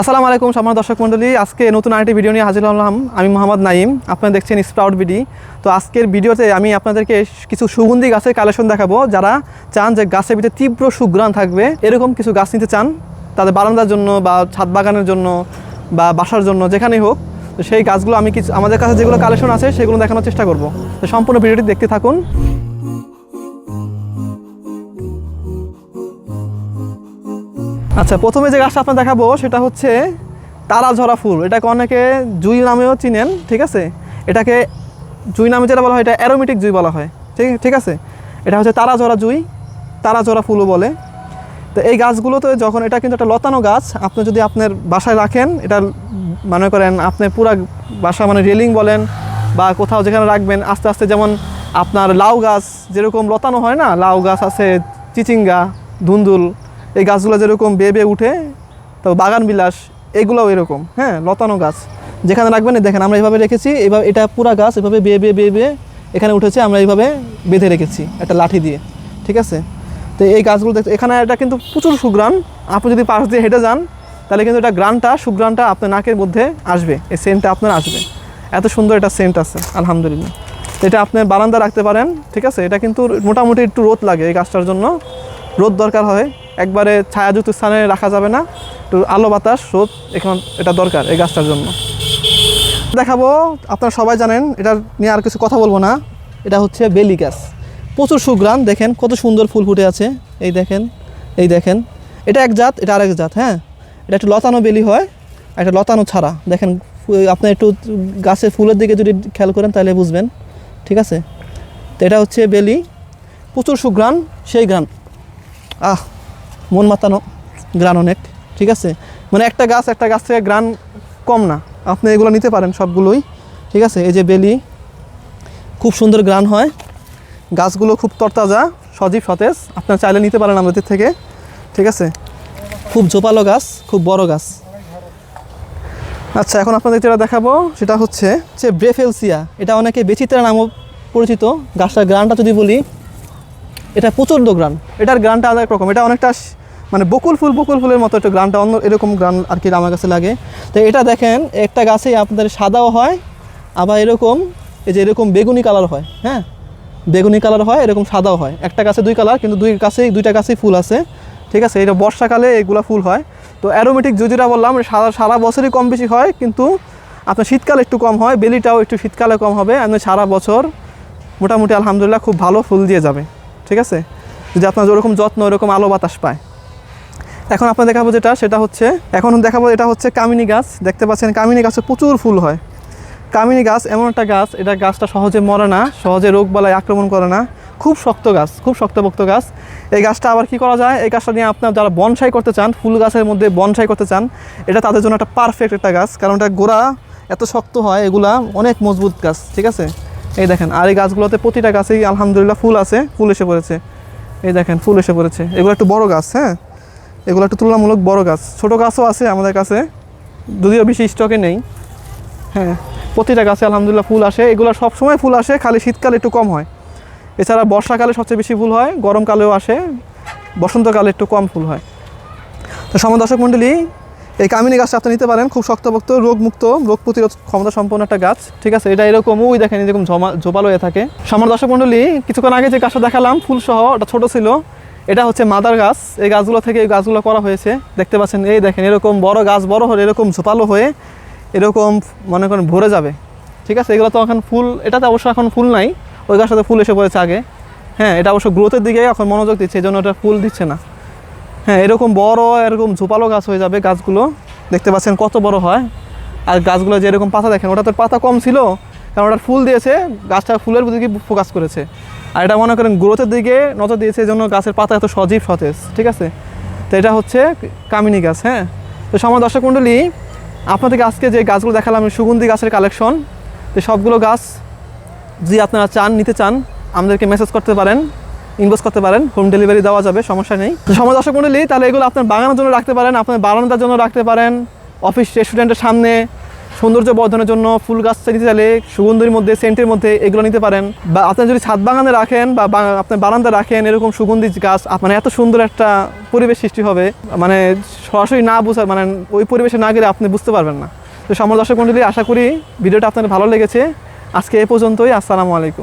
আসসালামু আলাইকুম সম্মান দর্শক মণ্ডলী, আজকে নতুন আরেকটি ভিডিও নিয়ে হাজির হলাম আমি মোহাম্মদ নাইম আপনারা দেখছেন স্প্রাউট বিডি তো আজকের ভিডিওতে আমি আপনাদেরকে কিছু সুগন্ধি গাছের কালেকশন দেখাবো। যারা চান যে গাছের ভিতরে তীব্র সুগ্রাণ থাকবে, এরকম কিছু গাছ নিতে চান, তাদের বারান্দার জন্য বা ছাদ বাগানের জন্য বা বাসার জন্য, যেখানেই হোক, তো সেই গাছগুলো আমি কিছু আমাদের কাছে যেগুলো কালেকশন আছে, সেগুলো দেখানোর চেষ্টা করব। তো সম্পূর্ণ ভিডিওটি দেখতে থাকুন। আচ্ছা প্রথমে যে গাছটা আপনার দেখাবো, সেটা হচ্ছে তারা ঝরা ফুল। এটাকে অনেকে জুই নামেও চিনেন, ঠিক আছে? এটাকে জুই নামে যেটা বলা হয়, এটা অ্যারোমেটিক জুই বলা হয়, ঠিক ঠিক আছে? এটা হচ্ছে তারা ঝরা জুই তারা ঝরা ফুলও বলে। তো এই গাছগুলোতে যখন এটা কিন্তু একটা লতানো গাছ, আপনি যদি আপনার বাসায় রাখেন, এটা মনে করেন আপনার পুরা বাসা মানে রেলিং বলেন বা কোথাও যেখানে রাখবেন, আস্তে আস্তে যেমন আপনার লাউ গাছ যেরকম লতানো হয় না, লাউ গাছ আছে, চিচিঙ্গা, ধুন্দুল এই গাছগুলো যেরকম বেয়ে উঠে, তো বাগান বিলাস, এগুলোও এরকম। হ্যাঁ লতানো গাছ। যেখানে রাখবেন, দেখেন, আমরা এইভাবে রেখেছি, এভাবে এটা পুরা গাছ এভাবে বেয়ে বেয়ে বেয়ে বেয়ে এখানে উঠেছে, আমরা এইভাবে বেঁধে রেখেছি একটা লাঠি দিয়ে। ঠিক আছে? তো এই গাছগুলো দেখতে, এখানে এটা কিন্তু প্রচুর সুগ্রাণ আপনি যদি পাশ দিয়ে হেঁটে যান, তাহলে কিন্তু এটা গ্রানটা সুগ্রানটা আপনার নাকের মধ্যে আসবে, এই সেন্টটা আপনার আসবে। এত সুন্দর এটা সেন্ট আছে, আলহামদুলিল্লাহ। এটা আপনি বারান্দা রাখতে পারেন, ঠিক আছে? এটা কিন্তু মোটামুটি একটু রোদ লাগে এই গাছটার জন্য। রোদ দরকার হয়। একবারে ছায়াযুক্ত স্থানে রাখা যাবে না। একটু আলো বাতাস, রোদ, এখন এটা দরকার এই গাছটার জন্য। দেখাবো, আপনারা সবাই জানেন, এটা নিয়ে আর কিছু কথা বলব না। এটা হচ্ছে বেলি গাছ। প্রচুর সুগ্রাম দেখেন কত সুন্দর ফুল ফুটে আছে। এই দেখেন এই দেখেন। এটা এক জাত, এটা আরেক জাত হ্যাঁ? এটা একটু লতানো বেলি হয় একটা লতানো ছাড়া। দেখেন, আপনি একটু গাছের ফুলের দিকে যদি খেয়াল করেন, তাহলে বুঝবেন। ঠিক আছে? তো এটা হচ্ছে বেলি। প্রচুর সুগ্রাণ সেই গ্রান আহ! মন মাতানো গ্রান অনেক, ঠিক আছে? মানে একটা গাছ একটা গাছ থেকে গ্রান কম না। আপনি এগুলো নিতে পারেন সবগুলোই, ঠিক আছে? এই যে বেলি, খুব সুন্দর গ্রান হয়। গাছগুলো খুব তরতাজা, সজীব সতেজ। আপনার চাইলে নিতে পারেন আমাদের থেকে, ঠিক আছে? খুব ঝোপালো গাছ, খুব বড় গাছ। আচ্ছা এখন আপনাদের যেটা দেখাবো, সেটা হচ্ছে যে ব্রেফেলসিয়া। এটা অনেকে বেচিত্রা নামও পরিচিত। গাছটার গ্রানটা যদি বলি, এটা প্রচণ্ড গ্রান। এটার গ্রানটা আলাদা রকম। এটা অনেকটা মানে বকুল ফুল, বকুল ফুলের মতো একটু গ্রানটা অন্য এরকম গ্রান আর কি আমার কাছে লাগে। তো এটা দেখেন, একটা গাছে আপনাদের সাদাও হয়, আবার এরকম, এই যে এরকম বেগুনি কালার হয় হ্যাঁ? বেগুনি কালার হয়, এরকম সাদাও হয়। একটা গাছে দুই কালার, কিন্তু দুই গাছেই দুইটা গাছেই ফুল আছে, ঠিক আছে? এটা বর্ষাকালে এগুলো ফুল হয়। তো অ্যারোমেটিক জুজিরা বললাম সারা সারা বছরই কম বেশি হয়, কিন্তু আপনার শীতকালে একটু কম হয়, বেলিটাও একটু শীতকালে কম হবে আপনি সারা বছর মোটামুটি আলহামদুলিল্লাহ খুব ভালো ফুল দিয়ে যাবে, ঠিক আছে? যদি আপনার ওরকম যত্ন, ওরকম আলো বাতাস পায়। এখন আপনার দেখাবো যেটা, সেটা হচ্ছে, এখন দেখাবো এটা হচ্ছে কামিনী গাছ। দেখতে পাচ্ছেন, কামিনী গাছে প্রচুর ফুল হয়। কামিনী গাছ এমন একটা গাছ, এটা গাছটা সহজে মরে না, সহজে রোগ বালায় আক্রমণ করে না। খুব শক্ত গাছ, খুব শক্তপোক্ত গাছ। এই গাছটা আবার কি করা যায়? এই গাছটা নিয়ে আপনার যারা বনসাই করতে চান, ফুল গাছের মধ্যে বনসাই করতে চান, এটা তাদের জন্য একটা পারফেক্ট একটা গাছ। কারণ এটা গোড়া এত শক্ত হয়, এগুলা অনেক মজবুত গাছ, ঠিক আছে? এই দেখেন, আর এই গাছগুলোতে প্রতিটা গাছেই আলহামদুলিল্লাহ ফুল আছে, ফুল এসে পড়েছে। এই দেখেন, ফুল এসে পড়েছে। এগুলো একটু বড় গাছ হ্যাঁ? এগুলো একটু তুলনামূলক বড় গাছ। ছোট গাছও আছে আমাদের কাছে, যদিও বেশি স্টকে নেই। হ্যাঁ প্রতিটা গাছে আলহামদুলিল্লাহ ফুল আসে। এগুলো সবসময় ফুল আসে, খালি শীতকালে একটু কম হয়। এছাড়া বর্ষাকালে সবচেয়ে বেশি ফুল হয়, গরমকালেও আসে, বসন্তকালে একটু কম ফুল হয়। তো সম দর্শক মণ্ডলী, এই কামিনী গাছটা আপনি নিতে পারেন, খুব শক্তপোক্ত, রোগমুক্ত, রোগ প্রতিরোধ ক্ষমতা সম্পন্ন একটা গাছ। ঠিক আছে, এটা এরকম, ওই দেখেন এরকম জমা জোপালো হয়ে থাকে। সমার দর্শক মণ্ডলী, কিছুক্ষণ আগে যে গাছটা দেখালাম ফুল সহ ওটা ছোটো ছিল। এটা হচ্ছে মাদার গাছ। এই গাছগুলো থেকে এই গাছগুলো করা হয়েছে। দেখতে পাচ্ছেন, এই দেখেন, এরকম বড় গাছ, বড় হলে এরকম ঝোপালো হয়ে, এরকম মনে করেন ভরে যাবে। ঠিক আছে? এগুলো তো এখন ফুল, এটাতে অবশ্য এখন ফুল নাই। ওই গাছটাতে ফুল এসে পড়েছে আগে। হ্যাঁ এটা অবশ্য গ্রোথের দিকে এখন মনোযোগ দিচ্ছে, এই জন্য ওটা ফুল দিচ্ছে না। হ্যাঁ এরকম বড়, এরকম ঝোপালো গাছ হয়ে যাবে গাছগুলো। দেখতে পাচ্ছেন কত বড় হয়। আর গাছগুলো যে এরকম পাতা দেখেন ওটা তো পাতা কম ছিল, কারণ ওটার ফুল দিয়েছে, গাছটা ফুলের দিকে ফোকাস করেছে। আর এটা মনে করেন গ্রোথের দিকে নজর দিয়েছে, এই জন্য গাছের পাতা এত সজীব সতেজ, ঠিক আছে? তো এটা হচ্ছে কামিনী গাছ হ্যাঁ? তো সময় দর্শক মণ্ডলী, আপনাদেরকে আজকে যে গাছগুলো দেখালাম সুগন্ধি গাছের কালেকশন তো সবগুলো গাছ যদি আপনারা চান, নিতে চান, আমাদেরকে মেসেজ করতে পারেন ইনবক্স করতে পারেন হোম ডেলিভারি দেওয়া যাবে, সমস্যা নেই। সময় দর্শক মণ্ডলী, তাহলে এগুলো আপনার বাগানের জন্য রাখতে পারেন, আপনার বারান্দার জন্য রাখতে পারেন অফিস রেস্টুরেন্টের সামনে সৌন্দর্য বর্ধনের জন্য ফুল গাছ নিতে চাইলে সুগন্ধির মধ্যে, সেন্টের মধ্যে এগুলো নিতে পারেন। বা আপনি যদি ছাদ বাগানে রাখেন বা আপনার বারান্দা রাখেন, এরকম সুগন্ধি গাছ মানে এত সুন্দর একটা পরিবেশ সৃষ্টি হবে। মানে সরাসরি না বুঝা মানে ওই পরিবেশে না গেলে আপনি বুঝতে পারবেন না। তো সমর দর্শক মন্ডলী, আশা করি ভিডিওটা আপনার ভালো লেগেছে। আজকে এ পর্যন্তই, আসসালামু আলাইকুম।